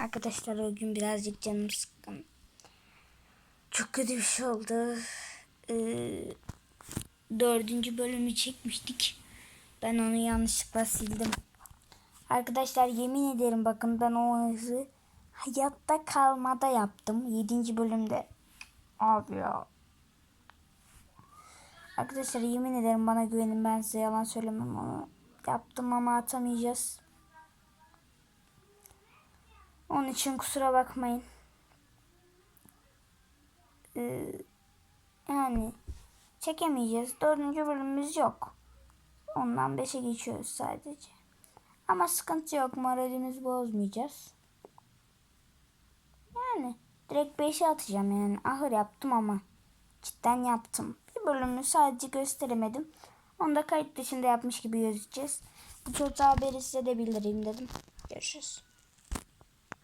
Arkadaşlar o gün birazcık canım sıkkın. Çok kötü bir şey oldu. Ee, dördüncü bölümü çekmiştik. Ben onu yanlışlıkla sildim. Arkadaşlar yemin ederim bakın ben o hızı hayatta kalmada yaptım. Yedinci bölümde. Abi ya. Arkadaşlar yemin ederim bana güvenin ben size yalan söylemem onu. Yaptım ama atamayacağız. Onun için kusura bakmayın. Ee, yani çekemeyeceğiz. Dördüncü bölümümüz yok. Ondan beşe geçiyoruz sadece. Ama sıkıntı yok. Moralimizi bozmayacağız. Yani direkt beşe atacağım yani. Ahır yaptım ama. Cidden yaptım. Bir bölümü sadece gösteremedim. Onu da kayıt dışında yapmış gibi gözükeceğiz. Bu çocuğa haberi size de bildireyim dedim. Görüşürüz.